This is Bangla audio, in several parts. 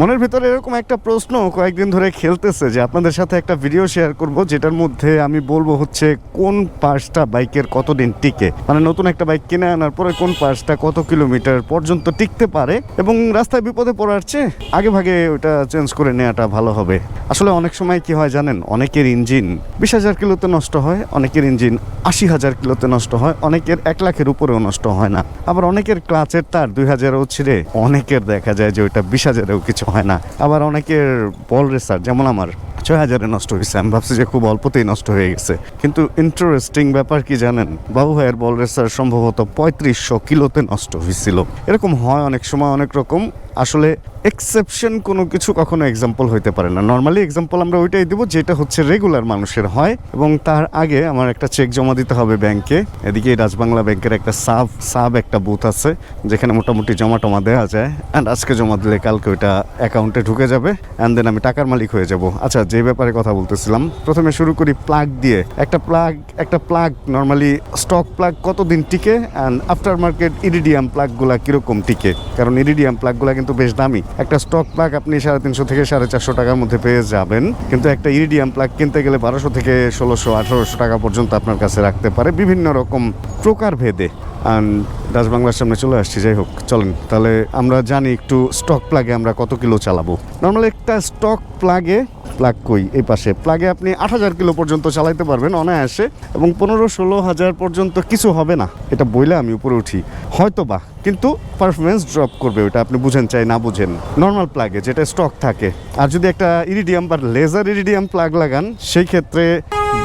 মনের ভিতরে এরকম একটা প্রশ্ন কয়েকদিন ধরে খেলতেছে যে আপনাদের সাথে একটা ভিডিও শেয়ার করব, যেটার মধ্যে আমি বলব হচ্ছে কোন পার্সটা বাইকের কতদিন টিকে? মানে নতুন একটা বাইক কিনে আনার পরে কোন পার্সটা কত কিলোমিটার পর্যন্ত টিকতে পারে? এবং রাস্তায় বিপদে পড়ার চেয়ে আগে ভাগে ওটা চেঞ্জ করে নেওয়াটা ভালো হবে। আসলে অনেক সময় কি হয় জানেন? অনেকের ইঞ্জিন বিশ হাজার কিলোতে নষ্ট হয়, অনেকের ইঞ্জিন আশি হাজার কিলোতে নষ্ট হয়, অনেকের এক লাখের উপরেও নষ্ট হয় না। আবার অনেকের ক্লাচের তার দুই হাজারও ছিঁড়ে অনেকের দেখা যায় যে ওইটা বিশ হাজারেও কিছু হয় না। আবার অনেকের বল রেসার, যেমন আমার, ছয় হাজারে নষ্ট হয়েছে। আমি ভাবছি যে খুব অল্পতেই নষ্ট হয়ে গেছে। কিন্তু ইন্টারেস্টিং ব্যাপার কি জানেন? বাবু ভাইয়ের বল রেসার সম্ভবত পঁয়ত্রিশশো কিলোতে নষ্ট হয়েছিল। এরকম হয় অনেক সময় অনেক রকম। আসলে এক্সেপশন কোনো কিছু কখনো এক্সাম্পল হইতে পারে না। নর্মালি এক্সাম্পল আমরা ওইটাই দেবো যেটা হচ্ছে রেগুলার মানুষের হয় এবং তার আগে আমার একটা চেক জমা দিতে হবে ব্যাংকে এদিকে রাজবাংলা ব্যাংকের একটা সাব সাব একটা বুথ আছে, যেখানে মোটামুটি জমা টমা দেওয়া যায়। অ্যান্ড আজকে জমা দিলে কালকে ওইটা অ্যাকাউন্টে ঢুকে যাবে। অ্যান্ড দেন আমি টাকার মালিক হয়ে যাব। আচ্ছা যে ব্যাপারে কথা বলতেছিলাম, প্রথমে শুরু করি প্লাগ দিয়ে। একটা প্লাগ একটা প্লাগ নর্মালি স্টক প্লাগ কতদিন টিকে? অ্যান্ড আফটার মার্কেট ইরিডিয়াম প্লাগগুলা কীরকম টিকে? কারণ ইরিডিয়াম প্লাগগুলা কিন্তু বেশ দামি। একটা স্টক প্লাগ আপনি সাড়ে তিনশো থেকে সাড়ে চারশো টাকার মধ্যে পেয়ে যাবেন। কিন্তু একটা ইরিডিয়াম প্লাগ কিনতে গেলে বারোশো থেকে ষোলোশো, আঠারোশো টাকা পর্যন্ত আপনার কাছে রাখতে পারে বিভিন্ন রকম প্রকার ভেদে অ্যান্ড বাংলার সামনে চলে আসছি, যাই হোক, চলেন। তাহলে আমরা জানি একটু স্টক প্লাগে আমরা কত কিলো চালাবো। নর্মাল একটা স্টক প্লাগে প্লাগ কই এই পাশে। প্লাগে আপনি আট হাজার কিলো পর্যন্ত চালাইতে পারবেন অনায়াসে এবং পনেরো ষোলো হাজার পর্যন্ত কিছু হবে না। এটা বইলে আমি উপরে উঠি। হয়তো বা কিন্তু পারফরমেন্স ড্রপ করবে ওটা আপনি বুঝেন চাই না বুঝেন। নর্মাল প্লাগে যেটা স্টক থাকে। আর যদি একটা ইরিডিয়াম বা লেজার ইরিডিয়াম প্লাগ লাগান, সেই ক্ষেত্রে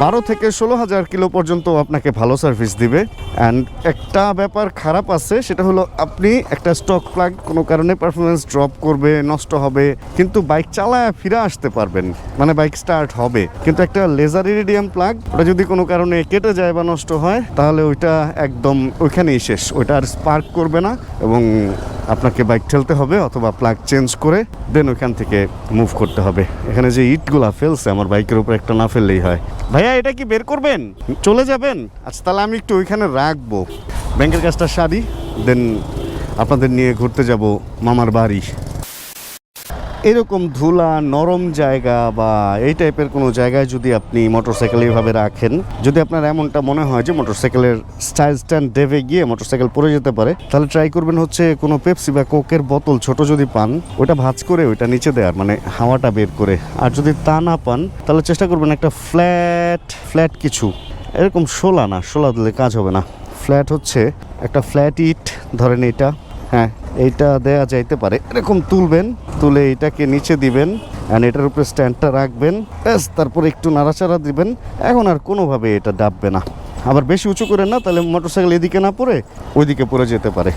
বারো থেকে ষোলো হাজার কিলো পর্যন্ত আপনাকে ভালো সার্ভিস দিবে। অ্যান্ড একটা ব্যাপার খারাপ আছে, সেটা হলো আপনি একটা স্টক প্লাগ কোনো কারণে পারফরমেন্স ড্রপ করবে, নষ্ট হবে, কিন্তু বাইক চালায় ফিরে আসতে পারবেন। মানে বাইক স্টার্ট হবে। কিন্তু একটা লেজার ইরিডিয়াম প্লাগ ওটা যদি কোনো কারণে কেটে যায় বা নষ্ট হয়, তাহলে ওইটা একদম ওইখানেই শেষ। ওইটা আর স্পার্ক করবে না এবং আপনাকে বাইক ঠেলতে হবে অথবা প্লাগ চেঞ্জ করে দেন ওখান থেকে মুভ করতে হবে। এখানে যে ইটগুলা ফেলছে, আমার বাইকের উপর একটা না ফেললেই হয়। ভাইয়া, এটা কি বের করবেন? চলে যাবেন? আচ্ছা তাহলে আমি একটু ওইখানে রাখব। ব্যাংকের কাজটা সারি দেন আপনাদের নিয়ে ঘুরতে যাব মামার বাড়ি। এরকম ধুলা, নরম জায়গা বা এই টাইপের কোনো জায়গায় যদি আপনি মোটরসাইকেল এইভাবে রাখেন, যদি আপনার এমনটা মনে হয় যে মোটরসাইকেলের স্টাইল স্ট্যান্ড ডেভে গিয়ে মোটরসাইকেল পড়ে যেতে পারে, তাহলে ট্রাই করবেন হচ্ছে কোনো পেপসি বা কোকের বোতল ছোট যদি পান ওটা ভাঁজ করে ওইটা নিচে দেওয়ার মানে হাওয়াটা বের করে। আর যদি তা না পান, তাহলে চেষ্টা করবেন একটা ফ্ল্যাট ফ্ল্যাট কিছু। এরকম শোলা না, শোলা দিলে কাজ হবে না। ফ্ল্যাট হচ্ছে একটা ফ্ল্যাট ইট, ধরেন এটা। হ্যাঁ এইটা দেয়া যাইতে পারে। এরকম তুলবেন, তুলে এটাকে নিচে দিবেন অ্যান্ড এটার উপরে স্ট্যান্ডটা রাখবেন। ব্যাস, তারপরে একটু নাড়াচাড়া দিবেন। এখন আর কোনোভাবে এটা ডাববে না। আবার বেশি উঁচু করে না, তাহলে মোটরসাইকেল এদিকে না পড়ে, ওইদিকে পড়ে যেতে পারে।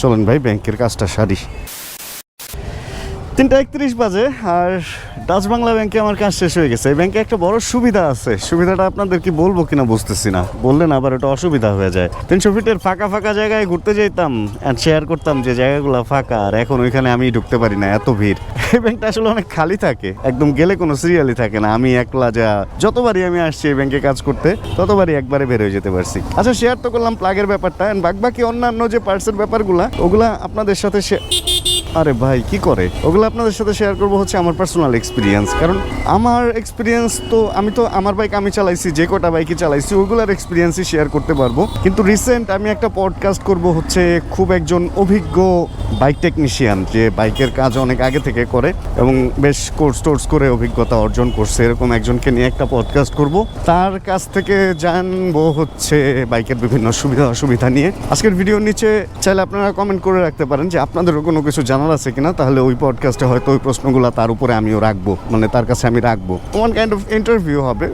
চলেন ভাই, ব্যাংকের কাজটা সারি। তিনটা একত্রিশ বাজে, আর ডাচ বাংলা ব্যাংকে আমার কাজ শেষ হয়ে গেছে। এই ব্যাংকে একটা বড় সুবিধা আছে। সুবিধাটা আপনাদের কি বলব কিনা বুঝতেছি না। বললেন আবার এটা অসুবিধা হয়ে যায়। তিনশো ফিটের ফাঁকা ফাঁকা জায়গায় ঘুরতে যেতাম অ্যান্ড শেয়ার করতাম যে জায়গাগুলো ফাঁকা, আর এখন ওইখানে আমি ঢুকতে পারি না, এত ভিড়। এই ব্যাংকটা আসলে অনেক খালি থাকে। একদম গেলে কোনো সিরিয়ালই থাকে না। আমি একলা যা, যতবারই আমি আসছি এই ব্যাংকে কাজ করতে, ততবারই একবারে বের হয়ে যেতে পারছি। আচ্ছা শেয়ার তো করলাম প্লাগের ব্যাপারটা অ্যান্ড বাকি অন্যান্য যে পার্টসের ব্যাপারগুলা, ওগুলা আপনাদের সাথে আরে ভাই, কি করে? ওগুলো আপনাদের সাথে শেয়ার করব হচ্ছে আমার পার্সোনাল এক্সপিরিয়েন্স কারণ আমার এক্সপিরিয়েন্স তো, আমি তো আমার বাইক আমি চালাইছি, যে কটা বাইকই চালাইছি ওগুলোর এক্সপিরিয়েন্সই শেয়ার করতে পারব। কিন্তু রিসেন্ট আমি একটা পডকাস্ট করব হচ্ছে খুব একজন অভিজ্ঞ বাইক টেকনিশিয়ান যে বাইকের কাজ অনেক আগে থেকে করে এবং বেশ কোর্স টোর্স করে অভিজ্ঞতা অর্জন করছে। এরকম একজনকে নিয়ে একটা পডকাস্ট করব। তার কাছ থেকে জানব হচ্ছে বাইকের বিভিন্ন সুবিধা অসুবিধা নিয়ে। আজকের ভিডিওর নিচে চাইলে আপনারা কমেন্ট করে রাখতে পারেন যে আপনাদেরও কোনো কিছু জানার আছে কিনা, তাহলে ওই পডকাস্টে হয়তো ওই প্রশ্নগুলো তার উপরে আমিও রাখব মানে তার কাছে আমি রাখব। ওয়ান কাইন্ড অফ ইন্টারভিউ হবে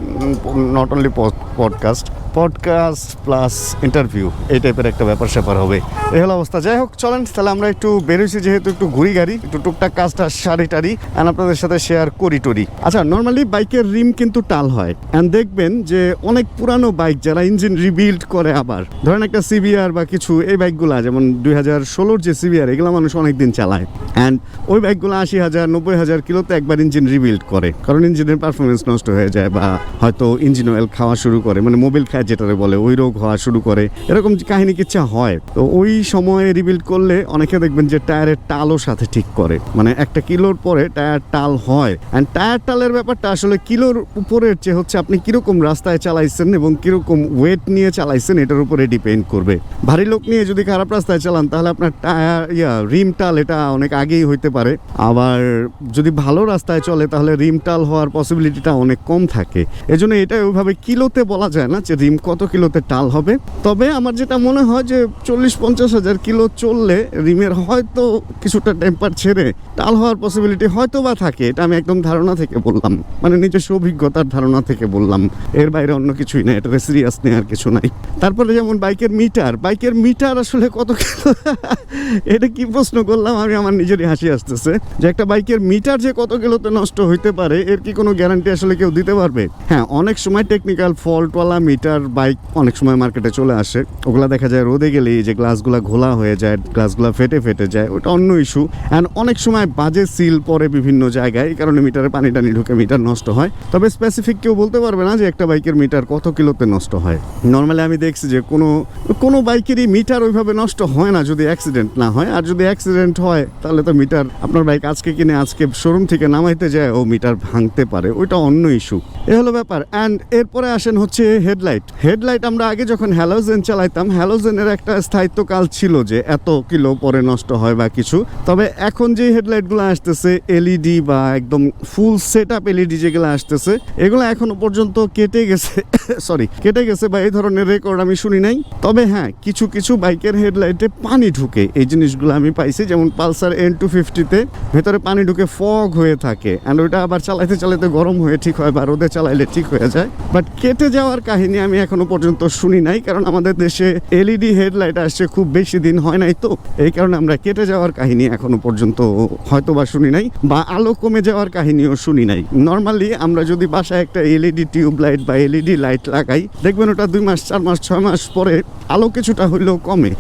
not only podcast podcast plus interview এই টাইপের একটা ব্যাপার স্যাপার হবে। এই হলো অবস্থা। যাই হোক, চলেন, তাহলে আমরা একটু বেরোইছি যেহেতু একটু ঘুরি গাড়ি, একটু টুকটাক কাজটা সারি টারি অ্যান্ড আপনাদের সাথে শেয়ার করি টরি। আচ্ছা নর্মালি বাইকের রিম কিন্তু টাল হয় অ্যান্ড দেখবেন যে অনেক পুরানো বাইক যারা ইঞ্জিন রিবিল্ড করে আবার, ধরেন একটা সিবিআর বা কিছু, এই বাইকগুলা যেমন দুই হাজার ষোলোর যে সিবিআর এগুলো মানুষ অনেক দিন চালায়। অ্যান্ড ওই বাইকগুলো আশি হাজার, নব্বই হাজার কিলোতে একবার ইঞ্জিন রিবিল্ড করে, কারণ ইঞ্জিনের পারফরমেন্স নষ্ট হয়ে যায় বা হয়তো ইঞ্জিন অয়েল খাওয়া শুরু করে মানে মোবিল খায় যেটারে বলে ওই রোগ হওয়া শুরু করে। এরকম কাহিনী কিচ্ছা হয়, তো ওই সময়ে রিবিল্ড করলে অনেকে দেখবেন যে টায়ারের টালও সাথে ঠিক করে। মানে একটা কিলোর পরে টায়ার টাল হয়। অ্যান্ড টায়ার টালের ব্যাপারটা আসলে কিলোর উপরের চেয়ে হচ্ছে আপনি কীরকম রাস্তায় চালাইছেন এবং কীরকম ওয়েট নিয়ে চালাইছেন, এটার উপরে ডিপেন্ড করবে। ভারী লোক নিয়ে যদি খারাপ রাস্তায় চালান, তাহলে আপনার টায়ার, ইয়া, রিম টাল এটা অনেক আগেই হইতে পারে। আবার যদি ভালো রাস্তায় চলে, তাহলে রিম টাল হওয়ার পসিবিলিটিটা অনেক কম থাকে। এজন্য এটা ওইভাবে কিলোতে বলা যায় না যে রিম কত কিলোতে টাল হবে। তবে আমার যেটা মনে হয় যে চল্লিশ পঞ্চাশ হাজার কিলো চললে রিমের হয়তো কিছুটা টেম্পার ছেড়ে টাল হওয়ার পসিবিলিটি হয়তো বা থাকে, এটা আমি একদম ধারণা থেকে বললাম। মানে নিজস্ব অভিজ্ঞতার ধারণা থেকে বললাম। এর বাইরে অন্য কিছুই না এটা সিরিয়াস নেই, আর কিছু নাই। তারপরে যেমন বাইকের মিটার বাইকের মিটার আসলে কত কিলো? এটা কি প্রশ্ন করলাম? আমি, আমার নিজেরই হাসি আসতেছে। যে একটা বাইকের মিটার যে কত কিলোতে নষ্ট হইতে পারে, এর কি কোনো গ্যারান্টি আসলে কেউ দিতে পারবে? হ্যাঁ অনেক সময় টেকনিক্যাল ফল্টওয়ালা মিটার বাইক অনেক সময় মার্কেটে চলে আসে। ওগুলা দেখা যায় রোদে গেলেই যে গ্লাসগুলো ঘোলা হয়ে যায় গ্লাসগুলো ফেটে ফেটে যায়, ওটা অন্য ইস্যু অ্যান্ড অনেক সময় বাজে সিল পরে বিভিন্ন জায়গায়, এই কারণে মিটারে পানি টানি ঢুকে মিটার নষ্ট হয়। তবে স্পেসিফিক কেউ বলতে পারবে না যে একটা বাইকের মিটার কত কিলোতে নষ্ট হয়। নর্মালি আমি দেখছি যে কোনো কোনো বাইকেরই মিটার ওইভাবে নষ্ট হয় না যদি অ্যাক্সিডেন্ট না হয়। আর যদি অ্যাক্সিডেন্ট হয়, তাহলে তো মিটার আপনার বাইক আজকে কিনে আজকে শোরুম থেকে নামাইতে যায়, ও মিটার ভাঙতে পারে। ওইটা অন্য ইস্যু এ হলো ব্যাপার। অ্যান্ড এরপরে আসেন হচ্ছে হেডলাইট হেডলাইট হেডলাইট আমরা আগে যখন হ্যালোজেন চালাইতাম হ্যালোজেনের একটা স্থায়িত্বকাল ছিল যে এত কিলো পরে নষ্ট হয় বা কিছু। তবে এখন যে হেডলাইটগুলো আসতেছে এলইডি বা একদম ফুল সেট আপ এলইডি যেগুলো আসতেছে, এগুলো এখনও পর্যন্ত কেটে গেছে। সরি কেটে গেছে বা এই ধরনের রেকর্ড আমি শুনি নাই। তবে হ্যাঁ কিছু কিছু বাইকের হেডলাইটে পানি ঢুকে। এই জিনিসগুলো আমি পাইছি যেমন পালসার এন টু ফিফটিতে ভেতরে পানি ঢুকে ফগ হয়ে থাকে। অ্যান্ড ওইটা আবার চালাইতে চালাইতে গরম হয়ে ঠিক হয় বা রোদে চালাইলে ঠিক হয়ে যায়। বাট কেটে যাওয়ার কাহিনী আমি এখনও পর্যন্ত শুনি নাই, কারণ আমাদের দেশে এলইডি হেডলাইট আসছে খুব বেশি দিন হয় নাই তো। এই কারণে আমরা কেটে যাওয়ার কাহিনী এখনও পর্যন্ত হয়তো বা শুনি নাই, বা আলো কমে যাওয়ার কাহিনীও শুনি নাই। নর্মালি আমরা যদি বাসায় একটা এলইডি টিউব লাইট বা এলইডি লাইট লাগাই, দেখবেন ওটা দুই মাস, চার মাস, ছয় মাস পরে আলো কিছুটা হইলেও কমে।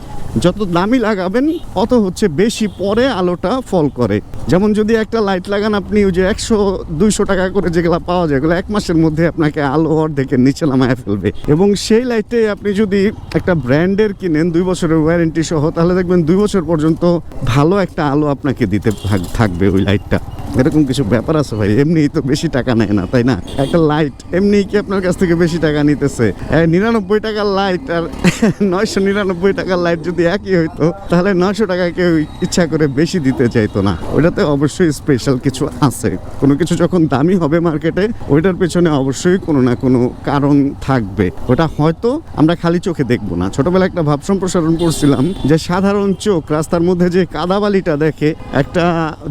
যত দামি লাগাবেন, অত হচ্ছে বেশি পরে আলোটা ফল করে। যেমন যদি একটা লাইট লাগান আপনি, ওই যে একশো, দুইশো টাকা করে যেগুলো পাওয়া যায় এগুলো এক মাসের মধ্যে আপনাকে আলো অর্ধেকের নিচে নামায় ফেলবে। এবং সেই লাইটে আপনি যদি একটা ব্র্যান্ডের কিনেন দুই বছরের ওয়ারেন্টি সহ, তাহলে দেখবেন দুই বছর পর্যন্ত ভালো একটা আলো আপনাকে দিতে থাক- থাকবে ওই লাইটটা। এরকম কিছু ব্যাপার আছে ভাই, এমনিই তো বেশি টাকা নেয় না, তাই না? একটা লাইট এমনি কি আপনার কাছ থেকে বেশি টাকা নিতেছে? নিরানব্বই টাকার লাইট আর নয়শো নিরানব্বই টাকার লাইট যদি একই হইতো, তাহলে নয়শো টাকা কেউ ইচ্ছা করে বেশি দিতে চাইতো না। ওইটাতে অবশ্যই স্পেশাল কিছু আছে। কোনো কিছু যখন দামি হবে মার্কেটে ওইটার পেছনে অবশ্যই কোনো না কোনো কারণ থাকবে। ওটা হয়তো আমরা খালি চোখে দেখব না। ছোটবেলা একটা ভাব সম্প্রসারণ করছিলাম যে সাধারণ চোখ, রাস্তার মধ্যে যে কাদাবালিটা দেখে, একটা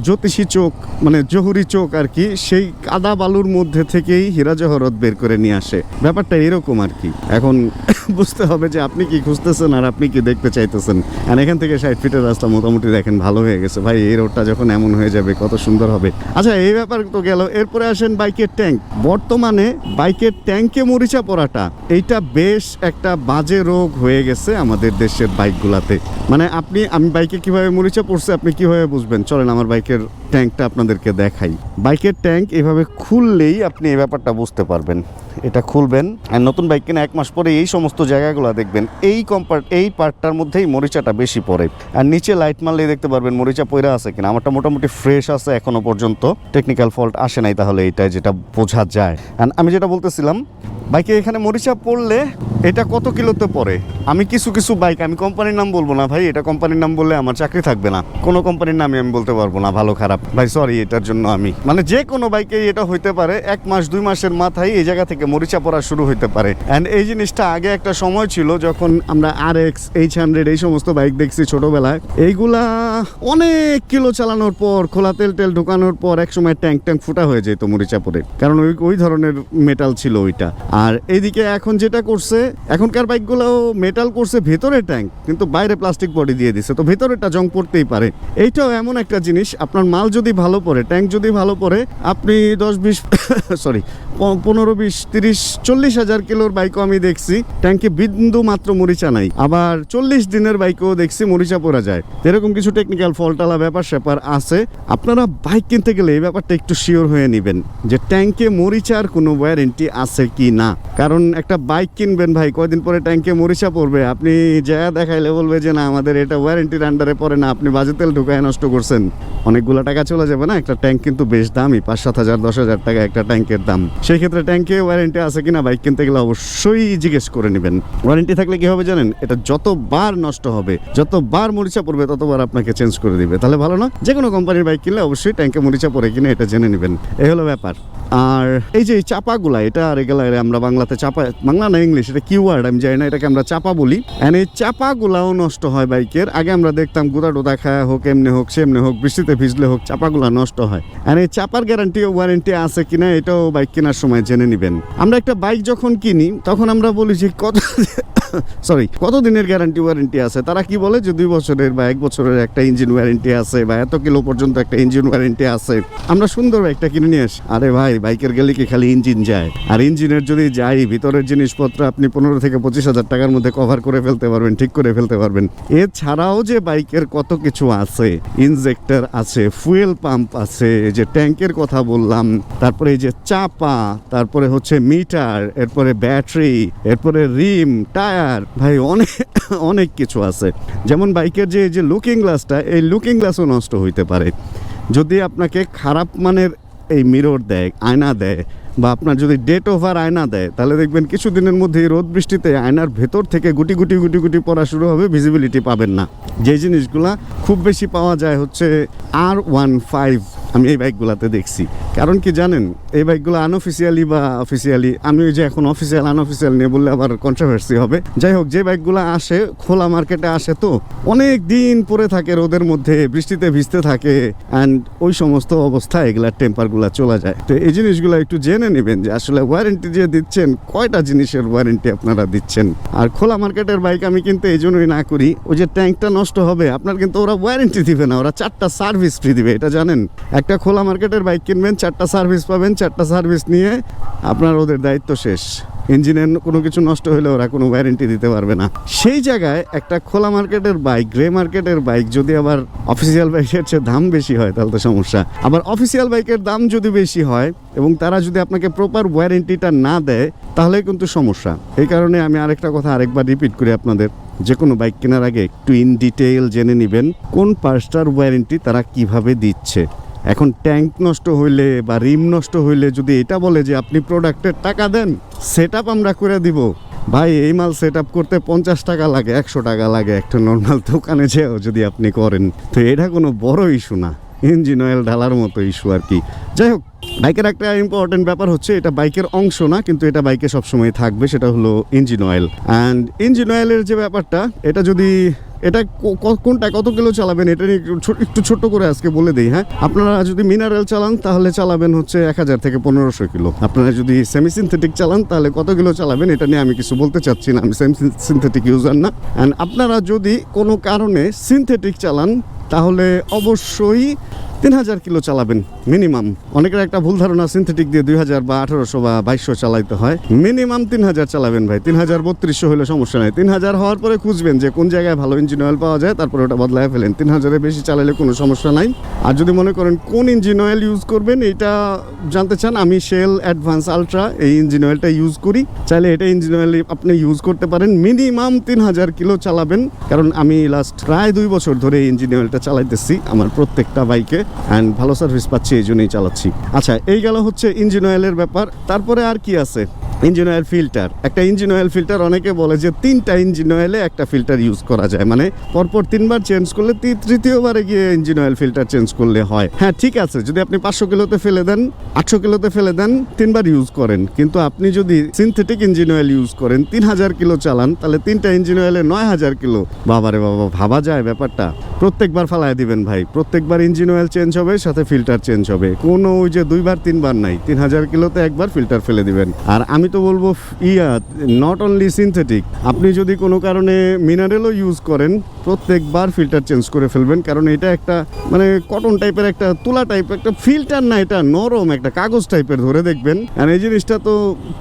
জ্যোতিষী চোখ মানে জহুরি চোখ আর কি, সেই কাদা বালুর মধ্যে থেকেই হীরা জহরত বের করে নিয়ে আসে। ব্যাপারটা এরকম আর কি। এখন বুঝতে হবে যে আপনি কি খুঁজতেছেন আর আপনি কি দেখতে চাইতেছেন। আর এখান থেকে ষাট ফিটের রাস্তা মোটামুটি দেখেন, ভালো হয়ে গেছে। ভাই, এই রোডটা যখন এমন হয়ে যাবে, কত সুন্দর হবে। আচ্ছা এই ব্যাপার তো গেল। এরপরে আসেন বাইকের ট্যাঙ্ক বর্তমানে বাইকের ট্যাঙ্কে মরিচা পড়াটা, এইটা বেশ একটা বাজে রোগ হয়ে গেছে আমাদের দেশের বাইকগুলাতে। মানে আপনি, আমি বাইকে কীভাবে মরিচা পড়ছে আপনি কীভাবে বুঝবেন? চলেন, আমার বাইকের ট্যাঙ্কটা আপনাদেরকে দেখাই। বাইকের ট্যাঙ্ক এভাবে খুললেই আপনি এই ব্যাপারটা বুঝতে পারবেন। এটা খুলবেন। আর নতুন বাইক কিনে এক মাস পরে এই সমস্ত জায়গাগুলো দেখবেন, এই কম্পার্ট এই পার্টটার মধ্যেই মরিচাটা বেশি পড়ে। আর নিচে লাইট মারলেই দেখতে পারবেন মরিচা পয়রা আছে কিনা। আমারটা মোটামুটি ফ্রেশ আছে এখনও পর্যন্ত। টেকনিক্যাল ফল্ট আসে নাই তাহলে এটা যেটা বোঝা যায়। আর আমি যেটা বলতেছিলাম বাইকে এখানে মরিচা পড়লে এটা কত কিলোতে পড়ে? আমি কিছু কিছু বাইক আমি কোম্পানির নাম বলব না ভাই, এটা কোম্পানির নাম বললে আমার চাকরি থাকবে না। কোনো কোম্পানির নামই আমি বলতে পারব না, ভালো খারাপ। ভাই সরি এটার জন্য আমি। মানে যে কোনো বাইকে এটা হইতে পারে, এক মাস, দুই মাসের মাথায় এই জায়গা থেকে মরিচা পড়া শুরু হইতে পারে। অ্যান্ড এই জিনিসটা আগে একটা সময় ছিল যখন আমরা আর এক্স এইচ হান্ড্রেড এই সমস্ত বাইক দেখছি ছোটবেলায়। এইগুলা অনেক কিলো চালানোর পর, খোলা তেল টেল ঢোকানোর পর এক সময় ট্যাঙ্ক ট্যাঙ্ক ফুটা হয়ে যেত মরিচাপুরে। কারণ ওই ওই ধরনের মেটাল ছিল ওইটা। আর এইদিকে এখন যেটা করছে, এখনকার বাইকগুলো মেটাল করছে ভেতরে ট্যাঙ্ক কিন্তু বাইরে প্লাস্টিক বডি দিয়ে দিছে। তো ভেতরেটা জং পড়তেই পারে। এইটাও এমন একটা জিনিস, আপনার মাল যদি ভালো পড়ে ট্যাঙ্ক যদি ভালো পড়ে, আপনি দশ বিশ সরি পনেরো বিশ তিরিশ চল্লিশ হাজার কিলোর বাইকও আমি দেখছি। ট্যাঙ্কে বিন্দু মাত্র মরিচা নাই। আবার চল্লিশ দিনের বাইকও দেখছি মরিচা পড়া যায়। এরকম কিছু টেকনিক্যাল ফল্টালা ব্যাপার স্যাপার আছে। আপনারা বাইক কিনতে গেলে এই ব্যাপারটা একটু শিওর হয়ে নেবেন যে ট্যাঙ্কে মরিচার কোনো ওয়ারেন্টি আছে কি না। কারণ একটা বাইক কিনবেন ভাই, কয়দিন পরে ট্যাঙ্কে মরিচা পড়বে? আপনি যা দেখাইলে বলবে যে, না, আমাদের এটা ওয়ারেন্টির আন্ডারে পড়ে না, আপনি বাজে তেল ঢুকায় নষ্ট করছেন। অনেকগুলো টাকা চলে যাবে না? একটা ট্যাঙ্ক কিন্তু বেশ দামই পাঁচ সাত হাজার, দশ হাজার টাকা একটা ট্যাঙ্কের দাম। সেই ক্ষেত্রে ট্যাঙ্কে ওয়ারেন্টি আছে কিনা বাইক কিনতে গেলে অবশ্যই জিজ্ঞেস করে নেবেন। ওয়ারেন্টি থাকলে কি হবে জানেন? এটা যতবার নষ্ট হবে, যতবার মরিচা পড়বে, ততবার আপনাকে চেঞ্জ করে দিবে। তাহলে ভালো না? যে কোনো কোম্পানির বাইক কিনলে অবশ্যই ট্যাঙ্কে মরিচা পড়ে কিনা এটা জেনে নেবেন। এই হলো ব্যাপার। আর এই যে চাপাগুলা, এটা আর এগুলা আমরা বাংলাতে চাপা, বাংলা না ইংলিশ, এটা কি ওয়ার্ড, আমি জানি না, এটাকে আমরা চাপা বলি। এন্ড এই চাপাগুলাও নষ্ট হয় বাইকের। আগে আমরা দেখতাম গুদা টোদা খায়া হোক, এমনি হোক, সেমনি হোক, বৃষ্টিতে ভিজলে হোক, চাপাগুলা নষ্ট হয়। এন্ড এই চাপার গ্যারান্টি ওয়ারেন্টি আছে কিনা, এটাও বাইক কেনার সময় জেনে নেবেন। আমরা একটা বাইক যখন কিনি, তখন আমরা বলি যে, কত সরি কত দিনের গ্যারান্টি ওয়ারেন্টি আছে? তারা কি বলে যে দুই বছরের বা এক বছরের একটা ইঞ্জিন ওয়ারেন্টি আছে বা এত কিলো পর্যন্ত একটা ইঞ্জিন ওয়ারেন্টি আছে? আমরা সুন্দর একটা কিনে নিয়ে আসি। আরে ভাই, বাইকের গেলে কি খালি ইঞ্জিন যায়। আর ইঞ্জিনের যদি যাই, ভিতরের জিনিসপত্র আপনি পনেরো থেকে পঁচিশ হাজার টাকার মধ্যে কভার করে ফেলতে পারবেন, ঠিক করে ফেলতে পারবেন। এছাড়াও যে বাইকের কত কিছু আছে ইনজেক্টর আছে ফুয়েল পাম্প আছে যে ট্যাঙ্কের কথা বললাম, তারপরে এই যে চাপা, তারপরে হচ্ছে মিটার এরপরে ব্যাটারি এরপরে রিম টায়ার ভাই, অনেক অনেক কিছু আছে। যেমন বাইকের যে যে লুকিং গ্লাসটা এই লুকিং গ্লাসও নষ্ট হইতে পারে। যদি আপনাকে খারাপ মানের এই মিরর দেয়, আয়না দেয়, বা আপনার যদি ডেট ওভার আয়না দেয়, তাহলে দেখবেন কিছুদিনের মধ্যে রোদ বৃষ্টিতে আয়নার ভেতর থেকে গুটি গুটি গুটি গুটি পড়া শুরু হবে ভিজিবিলিটি পাবেন না। যে জিনিসগুলা খুব বেশি পাওয়া যায় হচ্ছে আর ওয়ান ফাইভ আমি এই বাইকগুলাতে দেখছি। কারণ কি জানেন, এই বাইকগুলো আনঅফিসিয়ালি বা অফিসিয়ালি আমি ওই যে এখন অফিসিয়াল আনঅফিসিয়াল নিয়ে বললে আবার কন্ট্রোভার্সি হবে। যাই হোক, যে বাইকগুলো আসে, খোলা মার্কেটে আসে তো, অনেক দিন পরে থাকে, রোদের মধ্যে, বৃষ্টিতে ভিজতে থাকে অ্যান্ড ওই সমস্ত অবস্থায় এগুলার টেম্পারগুলো চলে যায়। তো এই জিনিসগুলো একটু জেনে নেবেন যে আসলে ওয়ারেন্টি যে দিচ্ছেন, কয়টা জিনিসের ওয়ারেন্টি আপনারা দিচ্ছেন? আর খোলা মার্কেটের বাইক আমি কিন্তু এই জন্যই না করি, ওই যে ট্যাঙ্কটা নষ্ট হবে, আপনার কিন্তু ওরা ওয়ারেন্টি দিবে না, ওরা চারটা সার্ভিস ফ্রি দিবে, এটা জানেন? একটা খোলা মার্কেটের বাইক কিনবেন, চারটা সার্ভিস পাবেন, চারটা সার্ভিস নিয়ে আপনার ওদের দায়িত্ব শেষ। ইঞ্জিনের কোনো কিছু নষ্ট হলে ওরা কোনো ওয়ারেন্টি দিতে পারবে না। সেই জায়গায় একটা খোলা মার্কেটের বাইক গ্রে মার্কেটের বাইক যদি আবার অফিসিয়াল বাইকের চেয়ে দাম বেশি হয়, তাহলে তো সমস্যা। আবার অফিসিয়াল বাইকের দাম যদি বেশি হয় এবং তারা যদি আপনাকে প্রপার ওয়ারেন্টিটা না দেয়, তাহলে কিন্তু সমস্যা। এই কারণে আমি আরেকটা কথা আরেকবার রিপিট করি আপনাদের। যে কোনো বাইক কেনার আগে একটু ইন ডিটেইল জেনে নেবেন, কোন পার্সটার ওয়ারেন্টি তারা কীভাবে দিচ্ছে। এখন ট্যাঙ্ক নষ্ট হইলে বা রিম নষ্ট হইলে যদি এটা বলে যে আপনি প্রোডাক্টের টাকা দেন সেট আমরা করে দিব। ভাই, এই মাল সেট করতে পঞ্চাশ টাকা লাগে, একশো টাকা লাগে একটা নর্মাল দোকানে যেও যদি আপনি করেন। তো এটা কোনো বড় ইস্যু না। ইঞ্জিন অয়েল ঢালার মতো ইস্যু আর কি। যাই হোক বাইকের একটা ইম্পর্টেন্ট ব্যাপার হচ্ছে এটা বাইকের অংশ না, কিন্তু এটা বাইকে সবসময় থাকবে, সেটা হলো ইঞ্জিন অয়েল অ্যান্ড ইঞ্জিন অয়েলের যে ব্যাপারটা, এটা যদি এটা কোনটা, কত কিলো চালাবেন? এটা নিয়ে একটু ছোট করে আজকে বলে দিই হ্যাঁ? আপনারা যদি মিনারেল চালান, তাহলে চালাবেন হচ্ছে এক হাজার থেকে পনেরোশো কিলো। আপনারা যদি সেমি সিনথেটিক চালান, তাহলে কত কিলো চালাবেন? এটা নিয়ে আমি কিছু বলতে চাচ্ছি না, আমি সেমি সিনথেটিক ইউজার না। অ্যান্ড আপনারা যদি কোনো কারণে সিনথেটিক চালান, তাহলে অবশ্যই তিন হাজার কিলো চালাবেন মিনিমাম অনেকের একটা ভুল ধারণা সিনথেটিক দিয়ে দুই হাজার বা আঠারোশো বা বাইশশো চালাইতে হয়। মিনিমাম তিন হাজার চালাবেন ভাই তিন হাজার বত্রিশশো হলে সমস্যা নাই। তিন হাজার হওয়ার পরে খুঁজবেন যে কোন জায়গায় ভালো ইঞ্জিন অয়েল পাওয়া যায়, তারপরে ওটা বদলায় ফেলেন। তিন হাজারের বেশি চালালে কোনো সমস্যা নাই। আর যদি মনে করেন কোন ইঞ্জিন অয়েল ইউজ করবেন, এটা জানতে চান, আমি শেল অ্যাডভান্স আলট্রা এই ইঞ্জিন অয়েলটা ইউজ করি। চাইলে এটা ইঞ্জিন অয়েল আপনি ইউজ করতে পারেন। মিনিমাম তিন হাজার কিলো চালাবেন। কারণ আমি লাস্ট প্রায় দুই বছর ধরে এই ইঞ্জিন অয়েলটা চালাইতেছি, আমার প্রত্যেকটা বাইকে অ্যান্ড ভালো সার্ভিস পাচ্ছি, এই জন্যই চালাচ্ছি। আচ্ছা এই গেল হচ্ছে ইঞ্জিন অয়েলের ব্যাপার। তারপরে আর কি আছে? ইঞ্জিন অয়েল ফিল্টার একটা ইঞ্জিন অয়েল ফিল্টার অনেকে বলে যে তিনটা ইঞ্জিন অয়েলে একটা ফিল্টার ইউজ করা যায়। মানে পরপর তিনবার চেঞ্জ করলে তৃতীয়বারে গিয়ে ইঞ্জিন অয়েল ফিল্টার চেঞ্জ করলে হয়। হ্যাঁ ঠিক আছে, যদি আপনি পাঁচশো কিলোতে ফেলে দেন, আটশো কিলোতে ফেলে দেন, তিনবার ইউজ করেন। কিন্তু আপনি যদি সিনথেটিক ইঞ্জিন অয়েল ইউজ করেন, তিন হাজার কিলো চালান, তাহলে তিনটা ইঞ্জিন অয়েলে নয় হাজার কিলো। বাবারে বাবা, ভাবা যায় ব্যাপারটা। প্রত্যেকবার ফালায় দিবেন ভাই। প্রত্যেকবার ইঞ্জিন অয়েল চেঞ্জ হবে, সাথে ফিল্টার চেঞ্জ হবে। কোনো ওই যে দুইবার, তিনবার নাই। তিন হাজার কিলোতে একবার ফিল্টার ফেলে দিবেন। আর আমি তো বলব, ইয়া নট অনলি সিনথেটিক আপনি যদি কোনো কারণে মিনারেলও ইউজ করেন, প্রত্যেকবার ফিল্টার চেঞ্জ করে ফেলবেন। কারণ এটা একটা মানে কটন টাইপের একটা, তুলা টাইপ একটা ফিল্টার না এটা, নরম একটা কাগজ টাইপের ধরে দেখবেন। আর এই জিনিসটা তো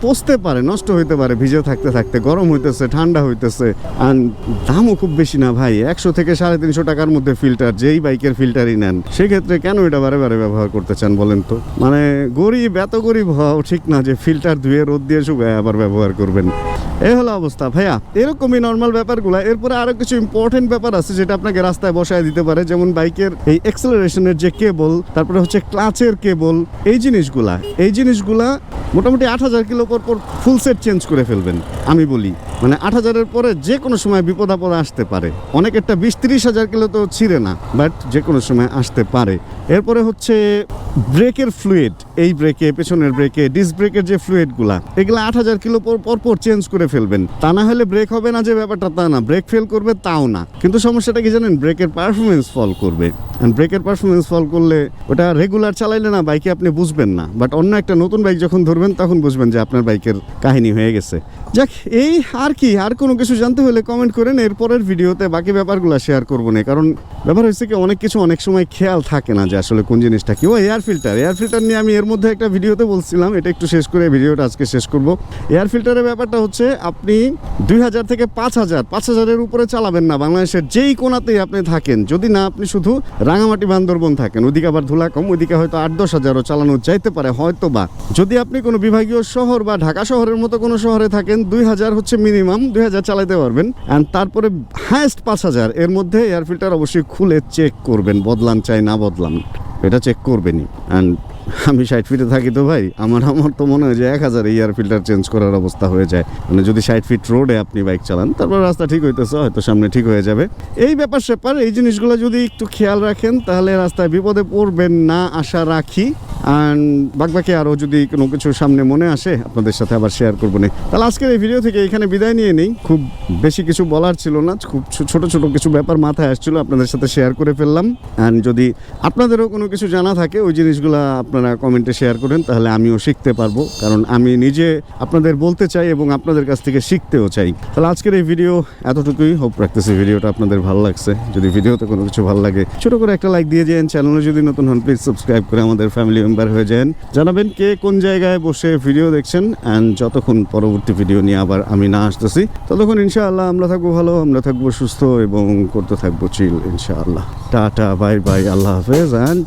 পচতে পারে, নষ্ট হইতে পারে, ভিজে থাকতে থাকতে, গরম হইতেছে, ঠান্ডা হইতেছে। আর দামও খুব বেশি না ভাই, একশো থেকে সাড়ে তিনশো টাকার মধ্যে ফিল্টার যেই বাইকের ফিল্টারই নেন। সেক্ষেত্রে কেন এটা বারে বারে ব্যবহার করতে চান বলেন তো? মানে গরিব, এত গরিব হওয়াও ঠিক না যে ফিল্টার ধুয়ে রোদ দিয়ে শুকায় আবার ব্যবহার করবেন। এই হলো অবস্থা। ভাইয়া, এরকমই নর্মাল ব্যাপারগুলো, এরপরে আরও কিছু ইম্পর্টেন্ট ব্যাপার আছে যেটা আপনাকে রাস্তায় বসায় দিতে পারে, যেমন বাইকের এই এক্সেলারেশনের যে কেবল তারপরে হচ্ছে ক্লাচের কেবল এই জিনিসগুলা এই জিনিসগুলা মোটামুটি আট হাজার কিলো পর পর ফুল সেট চেঞ্জ করে ফেলবেন, আমি বলি। মানে আট হাজারের পরে যে কোনো সময় বিপদ আপদ আসতে পারে। অনেকেরটা বিশ তিরিশ হাজার কিলো তো ছিঁড়ে না বাট যে কোনো সময় আসতে পারে। Okay. এরপরে হচ্ছে ব্রেকের ফ্লুইড এই ব্রেকে, পেছনের ব্রেকে ডিস্ক ব্রেকের যে ফ্লুইডগুলা এগুলো আট হাজার কিলো পর পর পর চেঞ্জ করে ফেলবেন। তা না হলে ব্রেক হবে না যে ব্যাপারটা তা না। ব্রেক ফেল করবে তাও না। কিন্তু সমস্যাটা কি জানেন? ব্রেকের পারফরমেন্স ফল করবে। ব্রেকের পারফরমেন্স ফল করলে ওটা রেগুলার চালাইলে না বাইকে আপনি বুঝবেন না। বাট অন্য একটা নতুন বাইক যখন ধরবেন, তখন বুঝবেন যে আপনার বাইকের কাহিনী হয়ে গেছে। যাক, এই আর কি? আর কোনো কিছু জানতে হলে কমেন্ট করেন। এরপরের ভিডিওতে বাকি ব্যাপারগুলো শেয়ার করব না। কারণ ব্যাপার হয়েছে কি, অনেক কিছু অনেক সময় খেয়াল থাকে না যে আসলে কোন জিনিসটা কি? ও এয়ার ফিল্টার এয়ার ফিল্টার নিয়ে আমি এর মধ্যে একটা ভিডিওতে বলছিলাম, এটা একটু শেষ করে ভিডিওটা আজকে শেষ করব। এয়ার ফিল্টারের ব্যাপারটা হচ্ছে, আপনি দুই হাজার থেকে পাঁচ হাজার, পাঁচ হাজারের উপরে চালাবেন না। বাংলাদেশের যেই কোনাতেই আপনি থাকেন, যদি না আপনি শুধু রাঙামাটি বান্দরবন থাকেন, ওদিকে আবার ধুলা কম ওদিকে হয়তো আট দশ হাজারও চালানো যাইতে পারে হয়তো বা যদি আপনি কোনো বিভাগীয় শহর বা ঢাকা শহরের মতো কোনো শহরে থাকেন, দুই হাজার হচ্ছে মিনিমাম দুই হাজার চালাতে পারবেন। অ্যান্ড তারপরে হায়েস্ট পাঁচ হাজার, এর মধ্যে এয়ার ফিল্টার অবশ্যই খুলে চেক করবেন, বদলান চাই না বদলান। এটা চেক করবেনই। অ্যান্ড আমি ষাট ফিটে থাকি তো ভাই, আমার আমার তো মনে হয় যে এক হাজার এয়ার ফিল্টার চেঞ্জ করার অবস্থা হয়ে যায়। মানে যদি ষাট ফিট রোডে আপনি বাইক চালান, তারপর রাস্তা ঠিক হইতেছে, হয়তো সামনে ঠিক হয়ে যাবে। এই ব্যাপার স্যাপার, এই জিনিসগুলো যদি একটু খেয়াল রাখেন, তাহলে রাস্তায় বিপদে পড়বেন না, আশা রাখি। অ্যান্ড বাকি আরও যদি কোনো কিছু সামনে মনে আসে, আপনাদের সাথে আবার শেয়ার করব না। তাহলে আজকের এই ভিডিও থেকে এখানে বিদায় নিয়ে নেই। খুব বেশি কিছু বলার ছিল না, খুব ছোট ছোট কিছু ব্যাপার মাথায় আসছিল, আপনাদের সাথে শেয়ার করে ফেললাম। অ্যান্ড যদি আপনাদেরও কোনো কিছু জানা থাকে, ওই জিনিসগুলো আপনারা কমেন্টে শেয়ার করেন, তাহলে আমিও শিখতে পারব। কারণ আমি নিজে আপনাদের বলতে চাই এবং আপনাদের কাছ থেকে শিখতেও চাই। তাহলে আজকের এই ভিডিও এতটুকুই। হোপ রাখতেছি ভিডিওটা আপনাদের ভালো লাগছে। যদি ভিডিওতে কোনো কিছু ভালো লাগে, ছোট করে একটা লাইক দিয়ে যান। চ্যানেলে যদি নতুন হন প্লিজ সাবস্ক্রাইব করে আমাদের ফ্যামিলি মেম্বার হয়ে যান। জানাবেন কে কোন জায়গায় বসে ভিডিও দেখছেন। অ্যান্ড যতক্ষণ পরবর্তী ভিডিও নিয়ে আবার আমি না আসতেছি, ততক্ষণ ইনশাআল্লাহ আমরা থাকব ভালো, আমরা থাকব সুস্থ এবং করতে থাকব চিল ইনশাআল্লাহ। টাটা বাই বাই আল্লাহ হাফেজ। And